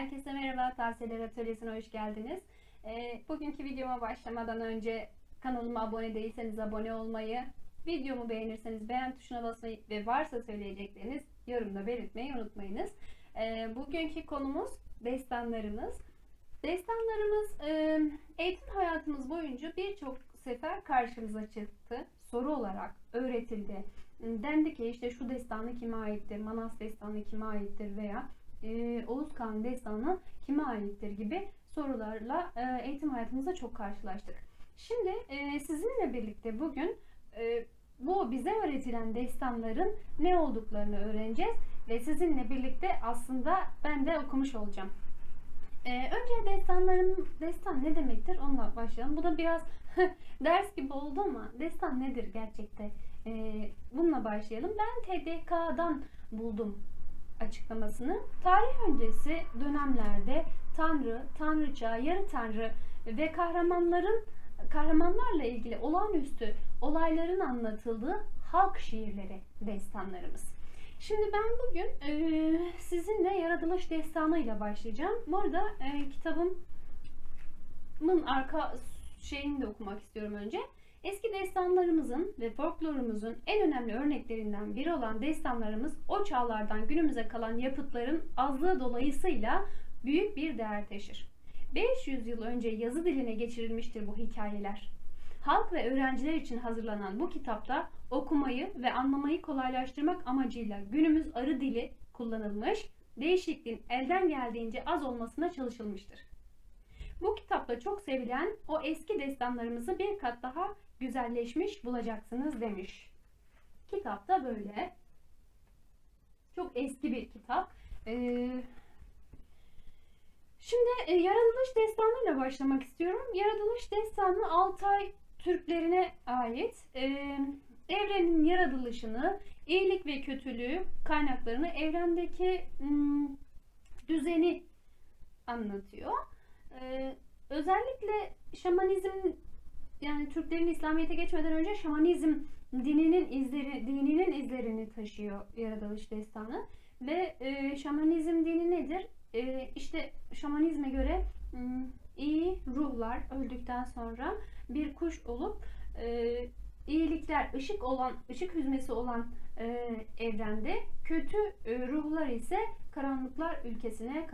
Herkese merhaba, Tavsiyeler Atölyesi'ne hoş geldiniz. Ee, bugünkü videoma başlamadan önce kanalıma abone değilseniz abone olmayı, videomu beğenirseniz beğen tuşuna basmayı ve varsa söyleyecekleriniz yorumda belirtmeyi unutmayınız. Ee, bugünkü konumuz destanlarımız. Destanlarımız e, eğitim hayatımız boyunca birçok sefer karşımıza çıktı. Soru olarak öğretildi. Dendi ki işte şu destanı kime aittir, Manas destanı kime aittir veya e, Oğuz Kağan destanı kime aittir gibi sorularla e, eğitim hayatımızda çok karşılaştık. Şimdi e, sizinle birlikte bugün e, bu bize öğretilen destanların ne olduklarını öğreneceğiz ve sizinle birlikte aslında ben de okumuş olacağım. E, önce destanlarım, destan ne demektir onunla başlayalım. Bu da biraz ders gibi oldu ama destan nedir gerçekte? E, bununla başlayalım. Ben TDK'dan buldum açıklamasını. Tarih öncesi dönemlerde Tanrı, Tanrıça, Yarı Tanrı ve kahramanların kahramanlarla ilgili olağanüstü olayların anlatıldığı halk şiirleri destanlarımız. Şimdi ben bugün e, sizinle yaratılış destanıyla başlayacağım. Bu arada e, kitabımın arka şeyini de okumak istiyorum önce. Eski destanlarımızın ve folklorumuzun en önemli örneklerinden biri olan destanlarımız o çağlardan günümüze kalan yapıtların azlığı dolayısıyla büyük bir değer taşır. 500 yıl önce yazı diline geçirilmiştir bu hikayeler. Halk ve öğrenciler için hazırlanan bu kitapta okumayı ve anlamayı kolaylaştırmak amacıyla günümüz arı dili kullanılmış, değişikliğin elden geldiğince az olmasına çalışılmıştır. Bu kitapta çok sevilen o eski destanlarımızı bir kat daha güzelleşmiş bulacaksınız demiş. Kitap da böyle. Çok eski bir kitap. Ee, şimdi e, yaratılış destanıyla başlamak istiyorum. Yaratılış destanı Altay Türklerine ait. Ee, evrenin yaratılışını, iyilik ve kötülüğü kaynaklarını, evrendeki hmm, düzeni anlatıyor. Ee, özellikle şamanizm yani Türklerin İslamiyet'e geçmeden önce şamanizm dininin izleri dininin izlerini taşıyor yaratılış destanı ve e, şamanizm dini nedir? E, işte şamanizme göre iyi ruhlar öldükten sonra bir kuş olup e, iyilikler ışık olan ışık hüzmesi olan e, evrende kötü e, ruhlar ise karanlıklar ülkesine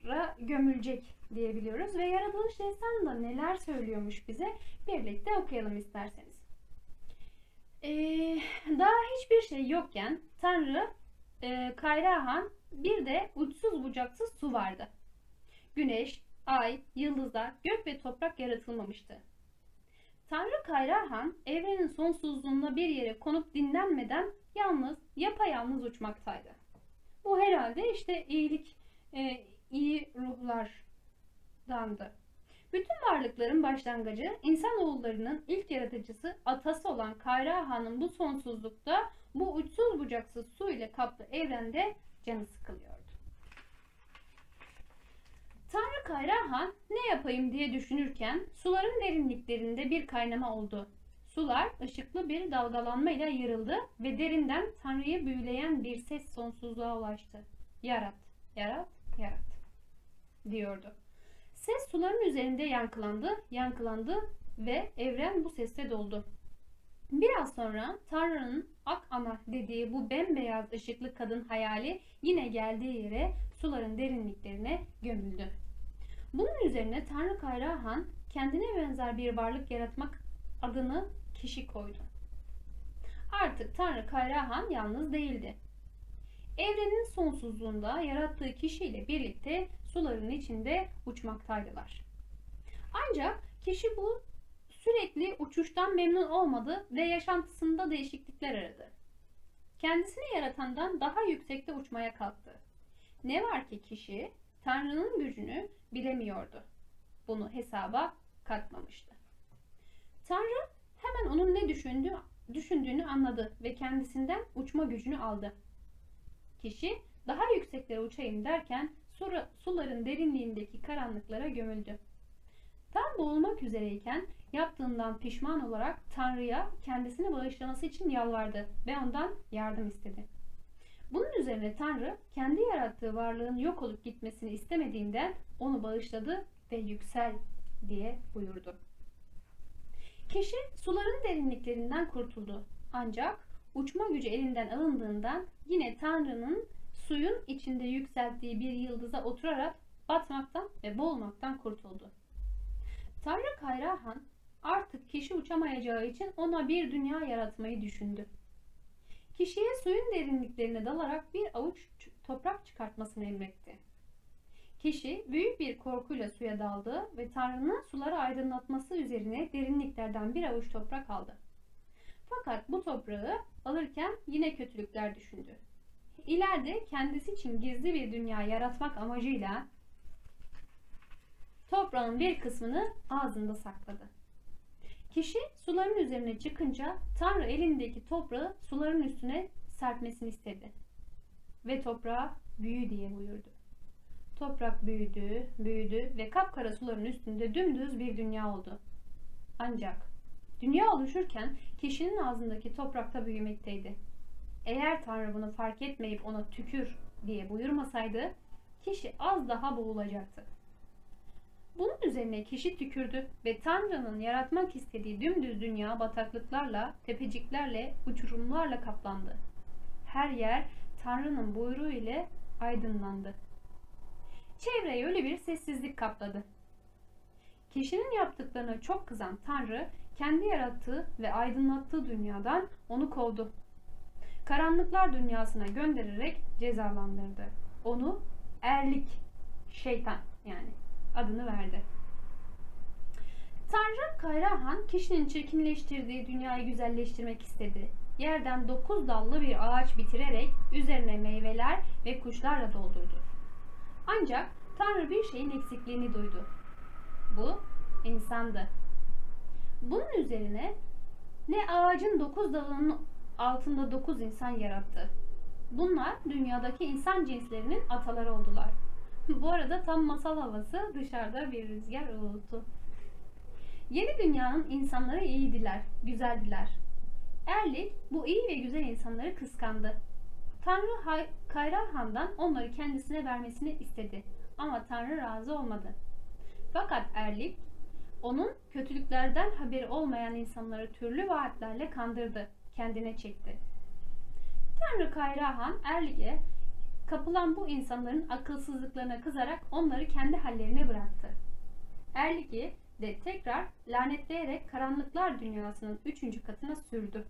karanlıklara gömülecek diyebiliyoruz. Ve yaratılış destanında neler söylüyormuş bize birlikte okuyalım isterseniz. Ee, daha hiçbir şey yokken Tanrı e, Kayrahan bir de uçsuz bucaksız su vardı. Güneş, ay, yıldızlar, gök ve toprak yaratılmamıştı. Tanrı Kayrahan evrenin sonsuzluğunda bir yere konup dinlenmeden yalnız, yapayalnız uçmaktaydı. Bu herhalde işte iyilik, e, iyi ruhlar dandı. Bütün varlıkların başlangıcı, insanoğullarının ilk yaratıcısı, atası olan Kayra Han'ın bu sonsuzlukta, bu uçsuz bucaksız su ile kaplı evrende canı sıkılıyordu. Tanrı Kayra Han ne yapayım diye düşünürken suların derinliklerinde bir kaynama oldu. Sular ışıklı bir dalgalanmayla yarıldı ve derinden Tanrı'yı büyüleyen bir ses sonsuzluğa ulaştı. Yarat, yarat, yarat diyordu. Ses suların üzerinde yankılandı, yankılandı ve evren bu sesle doldu. Biraz sonra Tanrı'nın ak ana dediği bu bembeyaz ışıklı kadın hayali yine geldiği yere suların derinliklerine gömüldü. Bunun üzerine Tanrı Kayrahan kendine benzer bir varlık yaratmak adını kişi koydu. Artık Tanrı Kayrahan yalnız değildi. Evrenin sonsuzluğunda yarattığı kişiyle birlikte suların içinde uçmaktaydılar. Ancak kişi bu sürekli uçuştan memnun olmadı ve yaşantısında değişiklikler aradı. Kendisini yaratandan daha yüksekte uçmaya kalktı. Ne var ki kişi Tanrı'nın gücünü bilemiyordu. Bunu hesaba katmamıştı. Tanrı hemen onun ne düşündüğü, düşündüğünü anladı ve kendisinden uçma gücünü aldı. Kişi daha yükseklere uçayım derken suların derinliğindeki karanlıklara gömüldü. Tam boğulmak üzereyken yaptığından pişman olarak Tanrı'ya kendisini bağışlaması için yalvardı ve ondan yardım istedi. Bunun üzerine Tanrı kendi yarattığı varlığın yok olup gitmesini istemediğinden onu bağışladı ve yüksel diye buyurdu. Kişi suların derinliklerinden kurtuldu. Ancak uçma gücü elinden alındığından yine Tanrı'nın suyun içinde yükselttiği bir yıldıza oturarak batmaktan ve boğulmaktan kurtuldu. Tanrı Kayrahan artık kişi uçamayacağı için ona bir dünya yaratmayı düşündü. Kişiye suyun derinliklerine dalarak bir avuç toprak çıkartmasını emretti. Kişi büyük bir korkuyla suya daldı ve Tanrı'nın suları aydınlatması üzerine derinliklerden bir avuç toprak aldı. Fakat bu toprağı alırken yine kötülükler düşündü. İleride kendisi için gizli bir dünya yaratmak amacıyla toprağın bir kısmını ağzında sakladı. Kişi suların üzerine çıkınca Tanrı elindeki toprağı suların üstüne serpmesini istedi. Ve toprağa büyü diye buyurdu. Toprak büyüdü, büyüdü ve kapkara suların üstünde dümdüz bir dünya oldu. Ancak dünya oluşurken kişinin ağzındaki toprakta büyümekteydi. Eğer Tanrı bunu fark etmeyip ona tükür diye buyurmasaydı kişi az daha boğulacaktı. Bunun üzerine kişi tükürdü ve Tanrı'nın yaratmak istediği dümdüz dünya bataklıklarla, tepeciklerle, uçurumlarla kaplandı. Her yer Tanrı'nın buyruğu ile aydınlandı. Çevreyi öyle bir sessizlik kapladı. Kişinin yaptıklarına çok kızan Tanrı, kendi yarattığı ve aydınlattığı dünyadan onu kovdu. Karanlıklar dünyasına göndererek cezalandırdı. Onu erlik, şeytan yani adını verdi. Tanrı Kayrahan kişinin çirkinleştirdiği dünyayı güzelleştirmek istedi. Yerden dokuz dallı bir ağaç bitirerek üzerine meyveler ve kuşlarla doldurdu. Ancak Tanrı bir şeyin eksikliğini duydu. Bu insandı. Bunun üzerine ne ağacın dokuz dalının altında dokuz insan yarattı. Bunlar dünyadaki insan cinslerinin ataları oldular. Bu arada tam masal havası dışarıda bir rüzgar uğultu. Yeni dünyanın insanları iyiydiler, güzeldiler. Erlik bu iyi ve güzel insanları kıskandı. Tanrı Kayrahan'dan onları kendisine vermesini istedi. Ama Tanrı razı olmadı. Fakat Erlik onun kötülüklerden haberi olmayan insanları türlü vaatlerle kandırdı, kendine çekti. Tanrı Kayrahan Erlik'e kapılan bu insanların akılsızlıklarına kızarak onları kendi hallerine bıraktı. Erlik'i de tekrar lanetleyerek karanlıklar dünyasının üçüncü katına sürdü.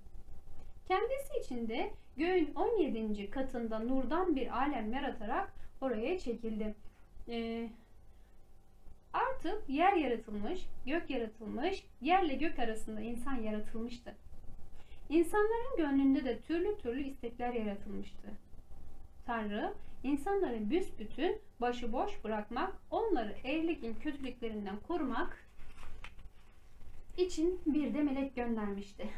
Kendisi için de göğün 17. katında nurdan bir alem yaratarak oraya çekildi. Ee, artık yer yaratılmış, gök yaratılmış, yerle gök arasında insan yaratılmıştı. İnsanların gönlünde de türlü türlü istekler yaratılmıştı. Tanrı insanları büsbütün başıboş bırakmak, onları evlikin kötülüklerinden korumak için bir de melek göndermişti.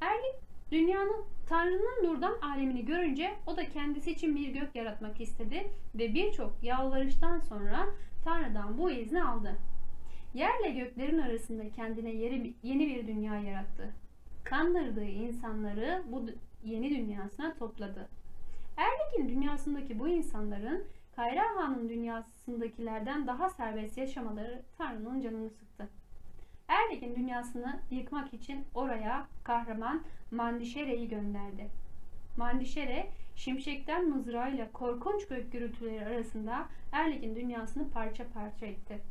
Erlik dünyanın Tanrı'nın nurdan alemini görünce o da kendisi için bir gök yaratmak istedi ve birçok yalvarıştan sonra Tanrı'dan bu izni aldı. Yerle göklerin arasında kendine yeri, yeni bir dünya yarattı. Kandırdığı insanları bu yeni dünyasına topladı. Erlik'in dünyasındaki bu insanların Kayra Han'ın dünyasındakilerden daha serbest yaşamaları Tanrı'nın canını sıktı. Erlik'in dünyasını yıkmak için oraya kahraman Mandişere'yi gönderdi. Mandişere, şimşekten mızrağıyla korkunç gök gürültüleri arasında Erlik'in dünyasını parça parça etti.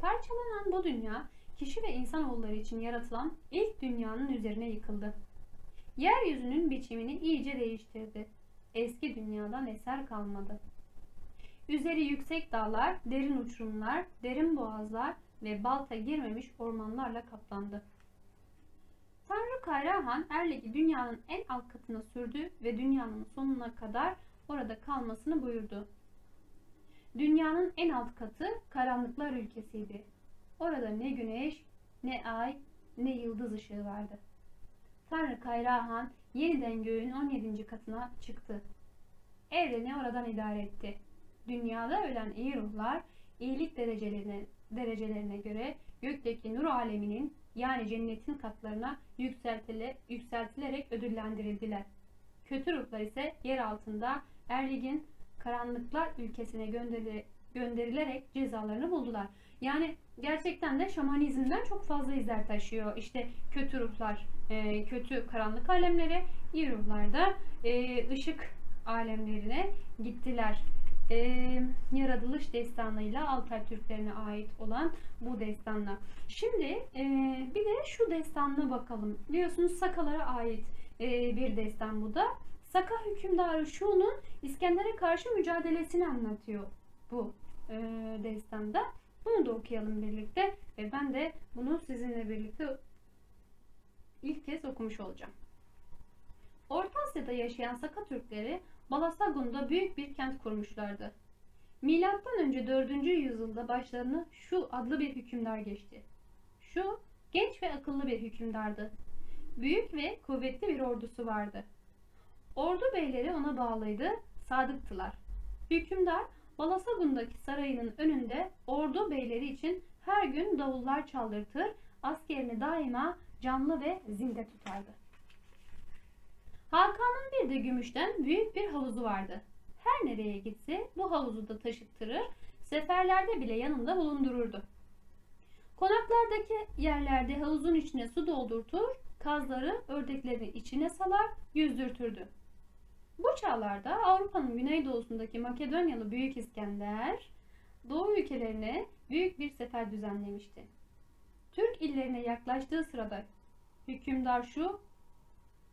Parçalanan bu dünya, kişi ve insanoğulları için yaratılan ilk dünyanın üzerine yıkıldı. Yeryüzünün biçimini iyice değiştirdi eski dünyadan eser kalmadı. Üzeri yüksek dağlar, derin uçurumlar, derin boğazlar ve balta girmemiş ormanlarla kaplandı. Tanrı Kayrahan Erlik'i dünyanın en alt katına sürdü ve dünyanın sonuna kadar orada kalmasını buyurdu. Dünyanın en alt katı karanlıklar ülkesiydi. Orada ne güneş, ne ay, ne yıldız ışığı vardı. Tanrı Kayrahan yeniden göğün 17. katına çıktı. Evreni oradan idare etti. Dünyada ölen iyi ruhlar iyilik derecelerine, derecelerine göre gökteki nur aleminin yani cennetin katlarına yükseltile, yükseltilerek ödüllendirildiler. kötü ruhlar ise yer altında Erlig'in karanlıklar ülkesine gönderi- gönderilerek cezalarını buldular. Yani gerçekten de şamanizmden çok fazla izler taşıyor. İşte kötü ruhlar, e, kötü karanlık alemlere, iyi ruhlar da e, ışık alemlerine gittiler. E, yaratılış destanıyla Altay Türklerine ait olan bu destanla. Şimdi e, bir de şu destanına bakalım. Biliyorsunuz Sakalara ait e, bir destan bu da. Saka hükümdarı Şu'nun İskender'e karşı mücadelesini anlatıyor bu e, destanda. Bunu da okuyalım birlikte ve ben de bunu sizinle birlikte ilk kez okumuş olacağım. Orta Asya'da yaşayan Saka Türkleri Balasagun'da büyük bir kent kurmuşlardı. Milattan önce 4. yüzyılda başlarını Şu adlı bir hükümdar geçti. Şu genç ve akıllı bir hükümdardı. Büyük ve kuvvetli bir ordusu vardı. Ordu beyleri ona bağlıydı, sadıktılar. Hükümdar Balasagun'daki sarayının önünde ordu beyleri için her gün davullar çaldırtır, askerini daima canlı ve zinde tutardı. De gümüşten büyük bir havuzu vardı. Her nereye gitse bu havuzu da taşıttırır, seferlerde bile yanında bulundururdu. Konaklardaki yerlerde havuzun içine su doldurtur, kazları ördeklerini içine salar, yüzdürtürdü. Bu çağlarda Avrupa'nın güneydoğusundaki Makedonyalı Büyük İskender, Doğu ülkelerine büyük bir sefer düzenlemişti. Türk illerine yaklaştığı sırada hükümdar şu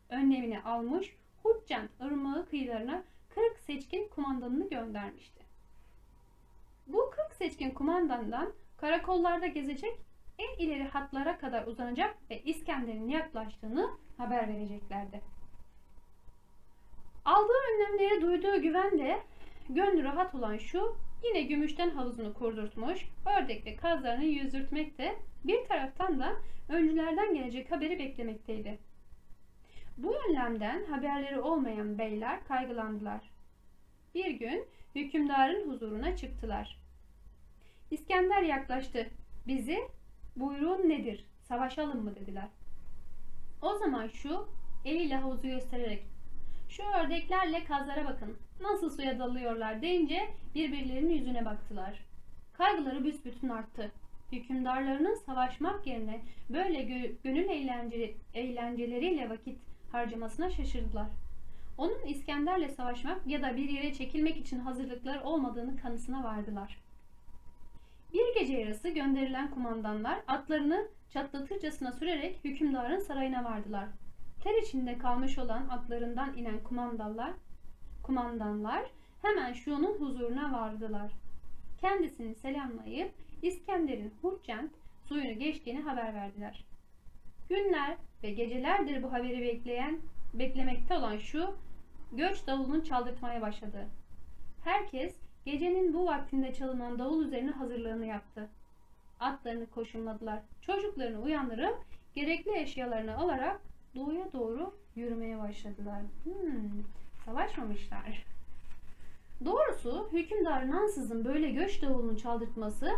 önlemini almış, Huccent ırmağı kıyılarına 40 seçkin kumandanını göndermişti. Bu 40 seçkin kumandandan karakollarda gezecek, en ileri hatlara kadar uzanacak ve İskender'in yaklaştığını haber vereceklerdi. Aldığı önlemlere duyduğu güvenle gönlü rahat olan şu yine gümüşten havuzunu kurdurtmuş, ördek ve kazlarını yüzdürtmekte, bir taraftan da öncülerden gelecek haberi beklemekteydi. Bu önlemden haberleri olmayan beyler kaygılandılar. Bir gün hükümdarın huzuruna çıktılar. İskender yaklaştı. Bizi buyruğun nedir? Savaşalım mı dediler. O zaman şu eliyle havuzu göstererek şu ördeklerle kazlara bakın. Nasıl suya dalıyorlar deyince birbirlerinin yüzüne baktılar. Kaygıları büsbütün arttı. Hükümdarlarının savaşmak yerine böyle gö- gönül eğlence- eğlenceleriyle vakit harcamasına şaşırdılar. Onun İskender'le savaşmak ya da bir yere çekilmek için hazırlıklar olmadığını kanısına vardılar. Bir gece yarısı gönderilen kumandanlar atlarını çatlatırcasına sürerek hükümdarın sarayına vardılar. Ter içinde kalmış olan atlarından inen kumandanlar, kumandanlar hemen Şu'nun huzuruna vardılar. Kendisini selamlayıp İskender'in Hurcent suyunu geçtiğini haber verdiler. Günler ve gecelerdir bu haberi bekleyen, beklemekte olan şu, göç davulunu çaldırtmaya başladı. Herkes gecenin bu vaktinde çalınan davul üzerine hazırlığını yaptı. Atlarını koşumladılar. Çocuklarını uyandırıp gerekli eşyalarını alarak doğuya doğru yürümeye başladılar. Hmm, savaşmamışlar. Doğrusu hükümdarın ansızın böyle göç davulunu çaldırtması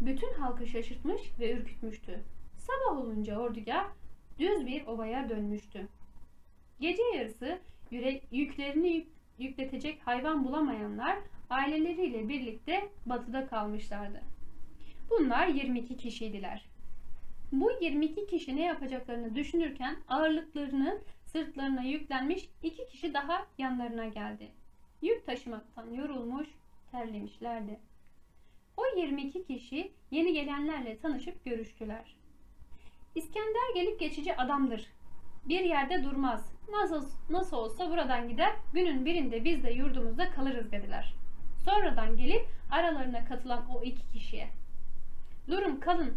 bütün halkı şaşırtmış ve ürkütmüştü. Sabah olunca ordugah düz bir ovaya dönmüştü. Gece yarısı yüre- yüklerini yük- yükletecek hayvan bulamayanlar aileleriyle birlikte batıda kalmışlardı. Bunlar 22 kişiydiler. Bu 22 kişi ne yapacaklarını düşünürken ağırlıklarının sırtlarına yüklenmiş iki kişi daha yanlarına geldi. Yük taşımaktan yorulmuş, terlemişlerdi. O 22 kişi yeni gelenlerle tanışıp görüştüler. İskender gelip geçici adamdır. Bir yerde durmaz. Nasıl, nasıl olsa buradan gider, günün birinde biz de yurdumuzda kalırız dediler. Sonradan gelip aralarına katılan o iki kişiye. Durun kalın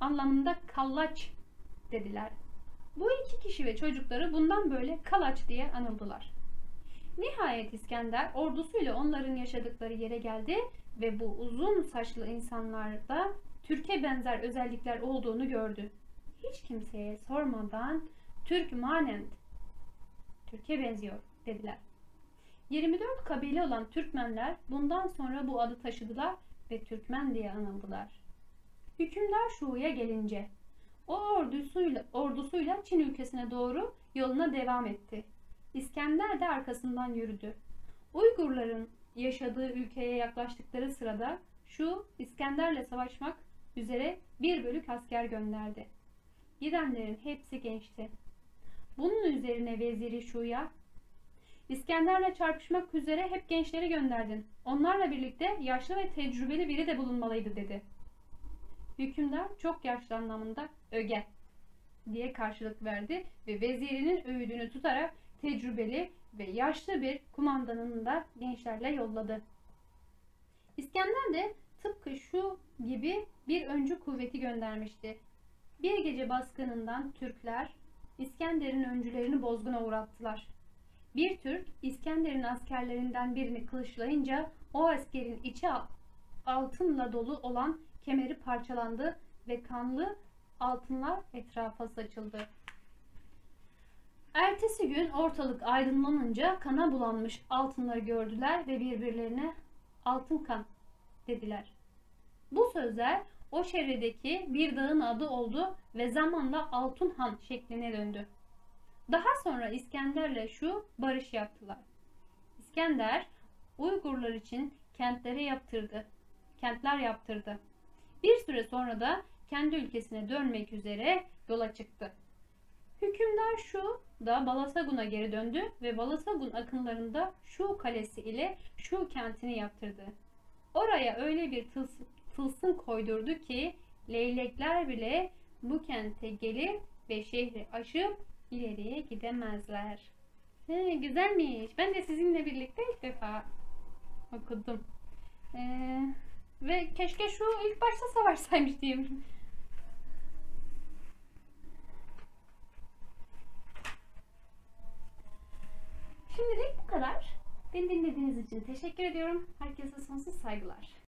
anlamında kallaç dediler. Bu iki kişi ve çocukları bundan böyle kalaç diye anıldılar. Nihayet İskender ordusuyla onların yaşadıkları yere geldi ve bu uzun saçlı insanlarda Türk'e benzer özellikler olduğunu gördü. Hiç kimseye sormadan Türk manent, Türk'e benziyor dediler. 24 kabile olan Türkmenler bundan sonra bu adı taşıdılar ve Türkmen diye anıldılar. Hükümdar Şu'ya gelince o ordusuyla, ordusuyla Çin ülkesine doğru yoluna devam etti. İskender de arkasından yürüdü. Uygurların yaşadığı ülkeye yaklaştıkları sırada şu İskender'le savaşmak üzere bir bölük asker gönderdi. Gidenlerin hepsi gençti. Bunun üzerine veziri Şu'ya İskender'le çarpışmak üzere hep gençleri gönderdin. Onlarla birlikte yaşlı ve tecrübeli biri de bulunmalıydı dedi. Hükümdar çok yaşlı anlamında öge diye karşılık verdi ve vezirinin öğüdünü tutarak tecrübeli ve yaşlı bir kumandanını da gençlerle yolladı. İskender de tıpkı şu gibi bir öncü kuvveti göndermişti. Bir gece baskınından Türkler İskender'in öncülerini bozguna uğrattılar. Bir Türk İskender'in askerlerinden birini kılıçlayınca o askerin içi altınla dolu olan kemeri parçalandı ve kanlı altınlar etrafa saçıldı. Ertesi gün ortalık aydınlanınca kana bulanmış altınları gördüler ve birbirlerine altın kan dediler. Bu sözler o çevredeki bir dağın adı oldu ve zamanla Altın Han şekline döndü. Daha sonra İskender'le şu barış yaptılar. İskender Uygurlar için kentlere yaptırdı. Kentler yaptırdı. Bir süre sonra da kendi ülkesine dönmek üzere yola çıktı. Hükümdar şu da Balasagun'a geri döndü ve Balasagun akınlarında şu kalesi ile şu kentini yaptırdı. Oraya öyle bir tılsım, koydurdu ki leylekler bile bu kente gelir ve şehri aşıp ileriye gidemezler. He, güzelmiş. Ben de sizinle birlikte ilk defa okudum. Ee, ve keşke şu ilk başta savaşsaymış diyeyim. Şimdilik bu kadar. Beni dinlediğiniz için teşekkür ediyorum. Herkese sonsuz saygılar.